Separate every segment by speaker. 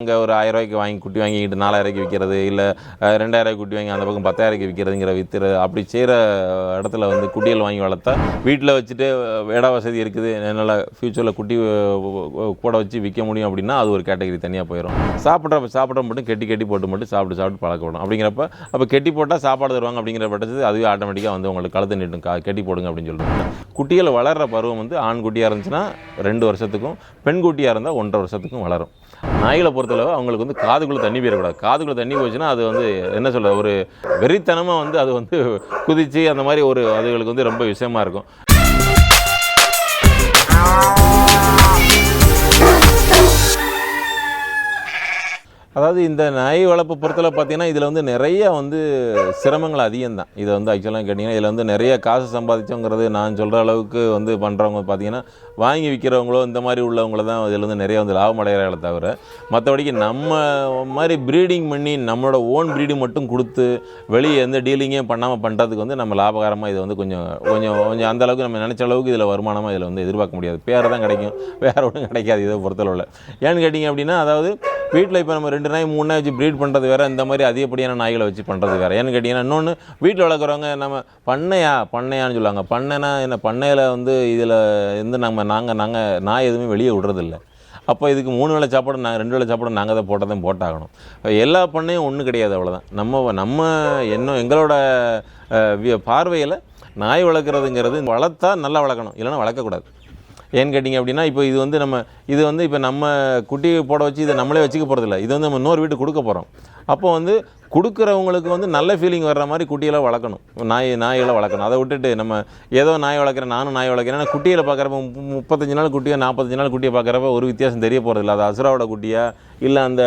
Speaker 1: இங்கே ஒரு ஆயிரம் ரூபாய்க்கு வாங்கி குட்டி வாங்கிக்கிட்டு நாலாயிரூவாய்க்கு விற்கிறது இல்லை ரெண்டாயிரம் குட்டி வாங்கி அந்த பக்கம் பத்தாயிரூவாய்க்கு விற்கிறதுங்கிற விற்று அப்படி செய்கிற இடத்துல வந்து குட்டிகள் வாங்கி வளர்த்தா வீட்டில் வச்சுட்டு இட வசதி இருக்குது என்னால் ஃப்யூச்சரில் குட்டி கூட வச்சு விற்க முடியும் அப்படின்னா அது ஒரு கேட்டகரி தனியாக போயிடும் சாப்பிட்ற சாப்பிட மட்டும் கெட்டி கெட்டி போட்டு மட்டும் சாப்பிட்டு சாப்பிட்டு பழக்கப்படும். அப்படிங்கிறப்ப அப்போ கெட்டி போட்டால் சாப்பாடு தருவாங்க அப்படிங்கிற பட்சத்து அதுவே ஆட்டோமேட்டிக்காக வந்து உங்களுக்கு கழுத்து நீட்டும் கெட்டி போடுங்க அப்படின்னு சொல்லிட்டு குட்டிகள் வளர்கிற பருவம் வந்து ஆண் குட்டியாக இருந்துச்சுன்னா ரெண்டு வருஷத்துக்கும் பெண் குட்டியாக இருந்தால் ஒன்றரை வருஷத்துக்கும் வளரும். நாய்களை பொறுத்தளவு அவங்களுக்கு வந்து காதுக்குள்ளே தண்ணி போயிடக்கூடாது. காதுக்குள்ளே தண்ணி போச்சுன்னா அது வந்து என்ன சொல்ல ஒரு வெறித்தனமாக வந்து அது வந்து குதிச்சு அந்த மாதிரி ஒரு அதுகளுக்கு வந்து ரொம்ப விஷயமா இருக்கும். அதாவது இந்த நாய் வளர்ப்பு பொறுத்தல பார்த்தீங்கன்னா இதில் வந்து நிறைய வந்து சிரமங்கள் அதிகம்தான். இதை வந்து ஆக்சுவலாக கேட்டிங்கன்னா இதில் வந்து நிறைய காசு சம்பாதிச்சோங்கிறது நான் சொல்கிற அளவுக்கு வந்து பண்ணுறவங்க பார்த்தீங்கன்னா வாங்கி விற்கிறவங்களோ இந்த மாதிரி உள்ளவங்கள தான் இதில் வந்து நிறைய வந்து லாபம் அடைகிறாங்களே தவிர மற்றபடிக்கு நம்ம மாதிரி ப்ரீடிங் பண்ணி நம்மளோட ஓன் ப்ரீடிங் மட்டும் கொடுத்து வெளியே எந்த டீலிங்கே பண்ணாமல் பண்ணுறதுக்கு வந்து நம்ம லாபகரமாக இதை வந்து கொஞ்சம் கொஞ்சம் கொஞ்சம் அந்த அளவுக்கு நம்ம நினச்ச அளவுக்கு இதில் வருமானமாக இதில் வந்து எதிர்பார்க்க முடியாது. பேர் தான் கிடைக்கும். வேறு ஒன்றும் கிடைக்காது இதை பொறுத்தளவில். ஏன்னு கேட்டிங்க அப்படின்னா அதாவது வீட்டில் இப்போ நம்ம ரெண்டு நாய் மூணு நாய் வச்சு ப்ரீட் பண்ணுறது வேறு இந்த மாதிரி அதிகப்படியான நாய்களை வச்சு பண்ணுறது வேறு. ஏன்னு கேட்டிங்கன்னா இன்னொன்று வீட்டில் வளர்க்குறவங்க நம்ம பண்ணையா பண்ணையான்னு சொல்லுவாங்க. பண்ணைனா என்ன பண்ணையில் வந்து இதில் வந்து நம்ம நாங்கள் நாங்கள் நாய் எதுவுமே வெளியே விடுறதில்ல. அப்போ இதுக்கு மூணு வேளை சாப்பாடு நாங்கள் ரெண்டு வேளை சாப்பாடு நாங்கள் தான் போட்டதும் போட்டாகணும். எல்லா பண்ணையும் ஒன்றும் கிடையாது அவ்வளோதான் நம்ம நம்ம என்ன எங்களோட பார்வையில் நாய் வளர்க்குறதுங்கிறது வளர்த்தா நல்லா வளர்க்கணும் இல்லைன்னா வளர்க்கக்கூடாது. ஏன்னு கேட்டிங்க அப்படின்னா இப்போ இது வந்து நம்ம இது வந்து இப்போ நம்ம குட்டி போட வச்சு இதை நம்மளே வச்சுக்க போகிறதில்ல இது வந்து நம்ம இன்னொரு வீட்டுக்கு கொடுக்க போகிறோம் அப்போ வந்து கொடுக்குறவங்களுக்கு வந்து நல்ல ஃபீலிங் வர்ற மாதிரி குட்டியெல்லாம் வளர்க்கணும். நாய் நாய்களை வளர்க்கணும். அதை விட்டுட்டு நம்ம ஏதோ நாய் வளர்க்குறேன் நானும் நாய் வளர்க்குறேன். ஆனால் குட்டியில் பார்க்குறப்ப முப்பத்தஞ்சு நாள் குட்டியோ நாற்பத்தஞ்சு நாள் குட்டியை பார்க்குறப்ப ஒரு வித்தியாசம் தெரிய போகிறதில்ல அது அசுராவோட குட்டியா இல்லை அந்த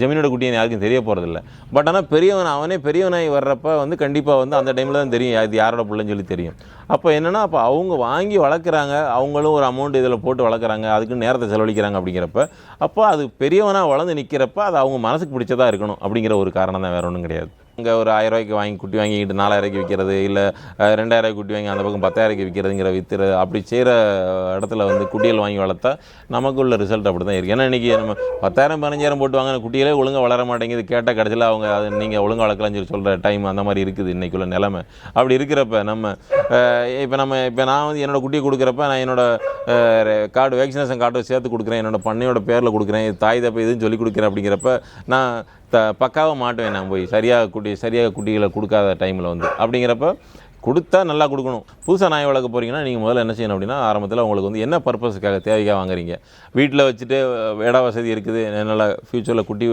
Speaker 1: ஜமீனோட குட்டியை யாருக்கும் தெரிய போகிறதில்ல பட் ஆனால் பெரியவன் அவனே பெரியவனாய் வர்றப்ப வந்து கண்டிப்பாக வந்து அந்த டைமில் தான் தெரியும். அது யாரோட பிள்ளைன்னு சொல்லி தெரியும். அப்போ என்னென்னா அப்போ அவங்க வாங்கி வளர்க்குறாங்க. அவங்களும் ஒரு அமௌண்ட் இதில் போட்டு வளர்க்குறாங்க. அதுக்கு நேரத்தை செலவழிக்கிறாங்க அப்படிங்கிறப்ப அப்போ அது பெரியவனாக வளர்ந்து நிற்கிறப்ப அது அவங்க மனசுக்கு பிடிச்சதாக இருக்கணும் அப்படிங்கிற ஒரு காரணம் தான் வேறு ஒன்றும் கிடையாது. இங்கே ஒரு ஆயிரம் ரூபாய்க்கு வாங்கி குட்டி வாங்கிக்கிட்டு நாலாயிரூவாய்க்கு விற்கிறது இல்லை ரெண்டாயிரம் குட்டி வாங்கி அந்த பக்கம் பத்தாயிரூவாய்க்கு விற்கிறதுங்கிற வித்துற அப்படி செய்கிற இடத்துல வந்து குட்டிகள் வாங்கி வளர்த்தா நமக்குள்ள ரிசல்ட் அப்படி தான் இருக்குது ஏன்னா இன்றைக்கி நம்ம பத்தாயிரம் பதினஞ்சாயிரம் போட்டு வாங்கின குட்டிகளே ஒழுங்காக வளர மாட்டேங்குது. கேட்டால் கடைசியில் அவங்க அது நீங்கள் ஒழுங்காக வளர்க்கலாம்னு சொல்லி சொல்கிற டைம் அந்த மாதிரி இருக்குது இன்றைக்குள்ள நிலமை. அப்படி இருக்கிறப்ப நம்ம இப்போ நம்ம இப்போ நான் வந்து என்னோட குட்டியை கொடுக்குறப்ப நான் என்னோட கார்டு வேக்சினேஷன் கார்டு சேர்த்து கொடுக்குறேன். என்னோட பண்ணையோட பேரில் கொடுக்குறேன். தாய் தப்பை எதுவும் சொல்லி கொடுக்குறேன் அப்படிங்கிறப்ப நான் த பக்காவாக மாட்டுவேன் நான் போய். சரியாக குட்டி சரியாக குட்டிகளை கொடுக்காத டைமில் வந்து. அப்படிங்கிறப்ப கொடுத்தா நல்லா கொடுக்கணும். புதுசாக நாய் வளர்க்க போகிறீங்கன்னா நீங்கள் முதல்ல என்ன செய்யணும் அப்படின்னா ஆரம்பத்தில் உங்களுக்கு வந்து என்ன பர்பஸுக்காக தேவைக்காக வாங்குறீங்க? வீட்டில் வச்சுட்டு இட வசதி இருக்குது என்னால் ஃப்யூச்சரில் குட்டி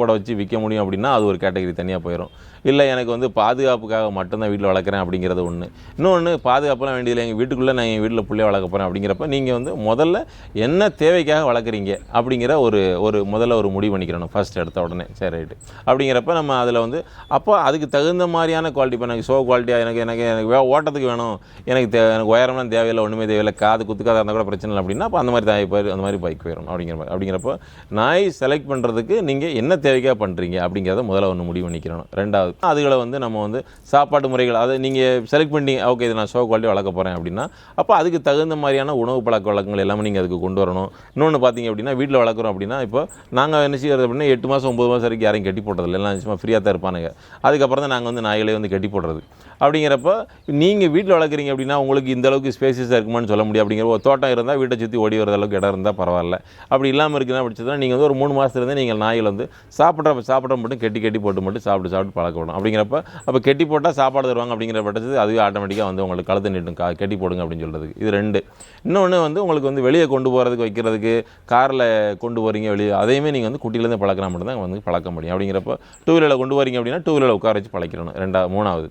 Speaker 1: கூட வச்சு விற்க முடியும் அப்படின்னா அது ஒரு கேட்டகரி தனியாக போயிடும் இல்லை எனக்கு வந்து பாதுகாப்புக்காக மட்டும்தான் வீட்டில் வளர்க்குறேன் அப்படிங்கிறது ஒன்று இன்னொன்று பாதுகாப்புலாம் வேண்டியதில்லை. எங்கள் வீட்டுக்குள்ளே நான் எங்கள் வீட்டில் பிள்ளைய வளர்க்க போகிறேன் அப்படிங்கிறப்ப நீங்கள் வந்து முதல்ல என்ன தேவைக்காக வளர்க்குறீங்க அப்படிங்கிற ஒரு ஒரு முதல்ல ஒரு முடிவு பண்ணிக்கிறணும். ஃபர்ஸ்ட் எடுத்த உடனே. சரி ரைட்டு அப்படிங்கிறப்ப நம்ம அதில் வந்து அப்போ அதுக்கு தகுந்த மாதிரியான குவாலிட்டி இப்போ எனக்கு ஷோ ஐயா எனக்கு எனக்கு எனக்கு வே- ஓட்டத்துக்கு வேணும். எனக்கு தே எனக்கு உயரம்லாம் தேவையில்லை ஒன்றுமே தேவையில்லை. காது குத்துக்காத இருந்தால் கூட பிரச்சனை இல்லை அப்படின்னா அப்போ அந்த மாதிரி தாய் போய் அந்த மாதிரி பைக் போயிடும் அப்படிங்கிற மாதிரி. அப்படிங்கிறப்போ நாய் செலக்ட் பண்ணுறதுக்கு நீங்கள் என்ன தேவைக்காக பண்ணுறீங்க அப்படிங்கிறத முதல்ல ஒன்று முடிவு பண்ணிக்கிறணும் ரெண்டாவது அதுகளை வந்து நம்ம வந்து சாப்பாட்டு முறைகள் அதை நீங்கள் செலக்ட் பண்ணி ஓகே இது நான் ஷோ குவாலிட்டி வளர்க்க போகிறேன் அப்படின்னா அப்போ அதுக்கு தகுந்த மாதிரியான உணவு பழக்க வழக்கங்கள் எல்லாமே நீங்கள் அதுக்கு கொண்டு வரணும். இன்னொன்று பார்த்தீங்க அப்படின்னா வீட்டில் வளர்க்குறோம் அப்படின்னா இப்போ நாங்கள் என்ன செய்யறது அப்படின்னா எட்டு மாதம் ஒம்பது மாதம் வரைக்கும் யாரையும் கட்டி போட்டதில்லை. எல்லாம் சும்மா ஃப்ரீயாக தான் இருப்பானுங்க. அதுக்கப்புறம் தான் நாங்கள் வந்து நாய்களே வந்து கட்டி போடுறது. அப்படிங்கிறப்ப நீங்கள் வீட்டில் வளர்க்குறீங்க அப்படின்னா உங்களுக்கு இந்த அளவுக்கு ஸ்பேசஸாக இருக்குமான்னு சொல்ல முடியும் அப்படிங்கிற ஒரு தோட்டம் இருந்தால் வீட்டை சுற்றி ஓடி வர அளவுக்கு இடம் இருந்தால் பரவாயில்ல. அப்படி இல்லாமல் இருக்குன்னா பிடிச்சதுனா நீங்கள் வந்து ஒரு மூணு மாதத்துலேருந்து நீங்கள் நாயில் வந்து சாப்பிட்ற சாப்பிட்ற மட்டும் கெட்டி கெட்டி போட்டு மட்டும் சாப்பிட்டு சாப்பிட்டு பழக்க விடணும் அப்படிங்கிறப்ப அப்போ கெட்டி போட்டால் சாப்பாடு தருவாங்க அப்படிங்கிற பட்சத்து அதுவே ஆட்டோமேட்டிக்காக வந்து உங்களுக்கு கழுத்து நீட்டும். கா கெட்டி போடுங்க அப்படின்னு சொல்கிறதுக்கு இது ரெண்டு. இன்னொன்று வந்து உங்களுக்கு வந்து வெளியே கொண்டு போகிறதுக்கு வைக்கிறதுக்கு காரில் கொண்டு போகிறீங்க வெளியே அதையுமே நீங்கள் வந்து குட்டியிலேருந்து பழக்கினா மட்டும்தான் வந்து பழக்க முடியும். அப்படிங்கிறப்ப டூ வீலரில் கொண்டு வரீங்க அப்படின்னா டூ வீலரில் உட்கார வச்சு பழக்கிறணும் ரெண்டா மூணாவது.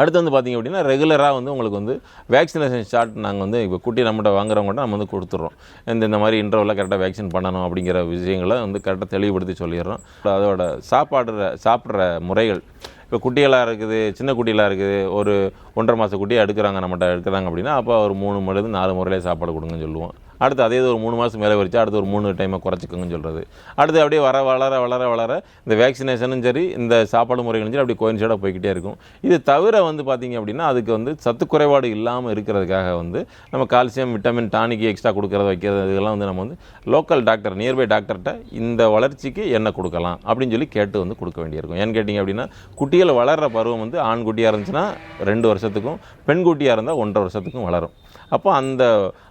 Speaker 1: அடுத்து வந்து பார்த்திங்க அப்படின்னா ரெகுலராக வந்து உங்களுக்கு வந்து வேக்சினேஷன் ஷாட் நாங்கள் வந்து இப்போ குட்டி நம்மகிட்ட வாங்குறவங்கள்ட்ட நம்ம வந்து கொடுத்துட்றோம். இந்த இந்த மாதிரி இன்டர்வலில் கரெக்டாக வேக்சின் பண்ணணும் அப்படிங்கிற விஷயங்களை வந்து கரெக்டாக தெளிவுபடுத்தி சொல்லிடுறோம். அதோட சாப்பாடுற சாப்பிட்ற முறைகள். இப்போ குட்டிகளாக இருக்குது சின்ன குட்டிகளாக இருக்குது ஒரு ஒன்றரை மாத குட்டியை எடுக்கிறாங்க நம்மகிட்ட எடுக்கிறாங்க அப்படின்னா அப்போ ஒரு மூணு முறையிலேருந்து நாலு முறையிலே சாப்பாடு கொடுங்கன்னு சொல்லுவோம். அடுத்து அதே இது ஒரு மூணு மாதம் மேலே வச்சு அடுத்து ஒரு மூணு டைமை குறைச்சிக்கோங்கன்னு சொல்கிறது அடுத்து அப்படியே வர வளர வளர வளர இந்த வேக்சினேஷனும் சரி இந்த சாப்பாடு முறைகளும் சரி அப்படி கோயின்சைடாக போய்கிட்டே இருக்கும். இது தவிர வந்து பார்த்தீங்க அப்படின்னா அதுக்கு வந்து சத்து குறைபாடு இல்லாமல் இருக்கிறதுக்காக வந்து நம்ம கால்சியம் விட்டமின் டானிக்கு எக்ஸ்ட்ரா கொடுக்குறது வைக்கிறது இதெல்லாம் வந்து நம்ம வந்து லோக்கல் டாக்டர் நியர்பை டாக்டர்கிட்ட இந்த வளர்ச்சிக்கு என்ன கொடுக்கலாம் அப்படின்னு சொல்லி கேட்டு வந்து கொடுக்க வேண்டியிருக்கும். ஏன்னு கேட்டிங்க அப்படின்னா குட்டிகள் வளர்கிற பருவம் வந்து ஆண் குட்டியாக இருந்துச்சுன்னா ரெண்டு வருஷத்துக்கும் பெண் குட்டியாக இருந்தால் ஒன்றரை வருஷத்துக்கும் வளரும். அப்போ அந்த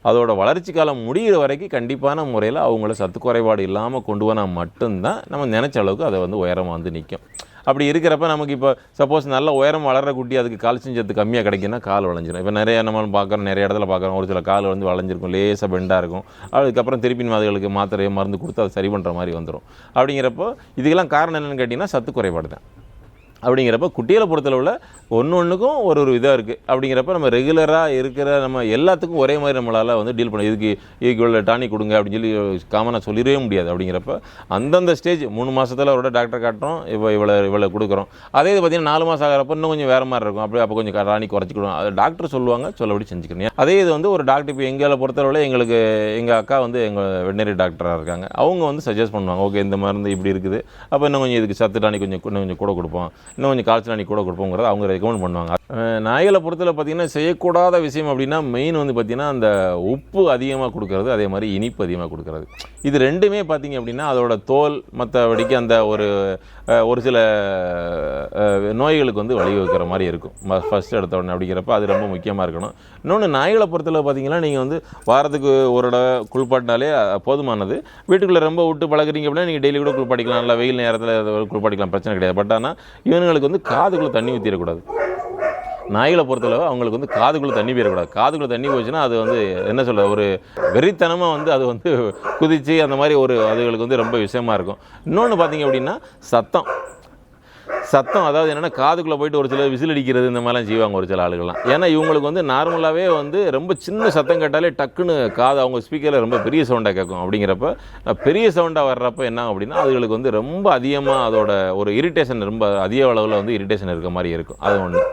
Speaker 1: அதோட வளர்ச்சி காலம் முடிகிற வரைக்கும் கண்டிப்பான முறையில் அவங்கள சத்து குறைபாடு இல்லாமல் கொண்டு போனால் மட்டும்தான் நம்ம நினச்ச அளவுக்கு அதை வந்து உயரமாக வந்து நிற்கும் அப்படி இருக்கிறப்ப நமக்கு இப்போ சப்போஸ் நல்ல உயரம் வளர்கிற குட்டி அதுக்கு கால் செஞ்சது கம்மியாக கிடைக்குன்னா கால் வளைஞ்சிடும் இப்போ நிறைய நம்ம பார்க்குறோம் நிறைய இடத்துல பார்க்குறோம் ஒரு சில கால் வந்து வளைஞ்சிருக்கும் லேசாக பெண்டாக இருக்கும். அதுக்கப்புறம் திருப்பி அதுகளுக்கு மாத்திரையை மருந்து கொடுத்து அதை சரி பண்ணுற மாதிரி வந்துடும் அப்படிங்கிறப்போ இதுக்கெல்லாம் காரணம் என்னென்னு கேட்டிங்கன்னா சத்து குறைபாடு தான் அப்படிங்கிறப்ப குட்டியில் பொறுத்தளவில் ஒன்று ஒன்றுக்கும் ஒரு ஒரு இதாக இருக்குது அப்படிங்கிறப்ப நம்ம ரெகுலராக இருக்கிற நம்ம எல்லாத்துக்கும் ஒரே மாதிரி நம்மளால் வந்து டீல் பண்ண இதுக்கு இதுக்கு இவ்வளோ டானிக் கொடுங்க அப்படின்னு சொல்லி காமனாக சொல்லிடவே முடியாது. அப்படிங்கிறப்ப அந்தந்த ஸ்டேஜ் மூணு மாதத்தில் அவரோட டாக்டர் காட்டுறோம் இப்போ இவ்வளோ இவ்வளோ கொடுக்குறோம். அதே இது பார்த்தீங்கன்னா நாலு மாதம் ஆகிறப்ப இன்னும் கொஞ்சம் வேறு மாதிரி இருக்கும். அப்படியே அப்போ கொஞ்சம் டானிக் குறைச்சிக்கிடுவோம். அது டாக்டர் சொல்லுவாங்க சொல்லபடி செஞ்சுக்கணும் அதே இது வந்து ஒரு டாக்டர் இப்போ எங்களை பொறுத்தளவில் எங்களுக்கு எங்கள் அக்கா வந்து எங்கள் வெட்டினரி டாக்டராக இருக்காங்க. அவங்க வந்து சஜஸ்ட் பண்ணுவாங்க ஓகே இந்த மருந்து இப்படி இருக்குது. அப்போ இன்னும் கொஞ்சம் இதுக்கு சத்து டானிக் கொஞ்சம் இன்னும் கொஞ்சம் கூட கொடுப்போம். இன்னும் கொஞ்சம் காய்ச்சல் அன்றைக்கி கூட கொடுப்போங்கிறத அவங்க ரெக்கமெண்ட் பண்ணுவாங்க. நாய்களை பொறுத்தல பார்த்தீங்கன்னா செய்யக்கூடாத விஷயம் அப்படின்னா மெயின் வந்து பார்த்திங்கன்னா அந்த உப்பு அதிகமாக கொடுக்கறது அதே மாதிரி இனிப்பு அதிகமாக கொடுக்கறது. இது ரெண்டுமே பார்த்தீங்க அப்படின்னா அதோட தோல் மற்றபடிக்கு அந்த ஒரு ஒரு சில நோய்களுக்கு வந்து வழிவகுக்கிற மாதிரி இருக்கும். ஃபஸ்ட் எடுத்த உடனே அப்படிங்கிறப்ப அது ரொம்ப முக்கியமாக இருக்கணும். இன்னொன்று நாய்களை பொறுத்தல பார்த்தீங்கன்னா நீங்கள் வந்து வாரத்துக்கு ஒரு தடவை குளிப்பாட்டினாலே போதுமானது. வீட்டுக்குள்ளே ரொம்ப விட்டு பழகிறீங்க அப்படின்னா நீங்கள் டெய்லி கூட குளிப்பாட்டிக்கலாம். நல்லா வெயில் நேரத்தில் குளிப்பாட்டிக்கலாம் பிரச்சனை கிடையாது. பட் ஆனால் இவங்களுக்கு வந்து காதுக்குள்ளே தண்ணி ஊற்றிடக்கூடாது நாய்களை பொறுத்தளவு அவங்களுக்கு வந்து காதுக்குள்ளே தண்ணி போயிடக்கூடாது. காதுக்குள்ளே தண்ணி போச்சுன்னா அது வந்து என்ன சொல்ல ஒரு வெறித்தனமாக வந்து அது வந்து குதித்து அந்த மாதிரி ஒரு அதுகளுக்கு வந்து ரொம்ப விஷயமா இருக்கும். இன்னொன்று பார்த்தீங்க அப்படின்னா சத்தம். சத்தம் அதாவது என்னென்னா காதுக்குள்ளே போயிட்டு ஒரு சில விசில் அடிக்கிறது இந்த மாதிரிலாம் செய்வாங்க ஒரு சில ஆளுகள்லாம். ஏன்னா இவங்களுக்கு வந்து நார்மலாகவே வந்து ரொம்ப சின்ன சத்தம் கேட்டாலே டக்குன்னு காது அவங்க ஸ்பீக்கரில் ரொம்ப பெரிய சவுண்டாக கேட்கும். அப்படிங்கிறப்ப பெரிய சவுண்டாக வர்றப்ப என்ன அப்படின்னா அதுகளுக்கு வந்து ரொம்ப அதிகமாக அதோட ஒரு இரிட்டேஷன் ரொம்ப அதிக அளவில் வந்து இரிட்டேஷன் இருக்க மாதிரி இருக்கும். அது ஒன்று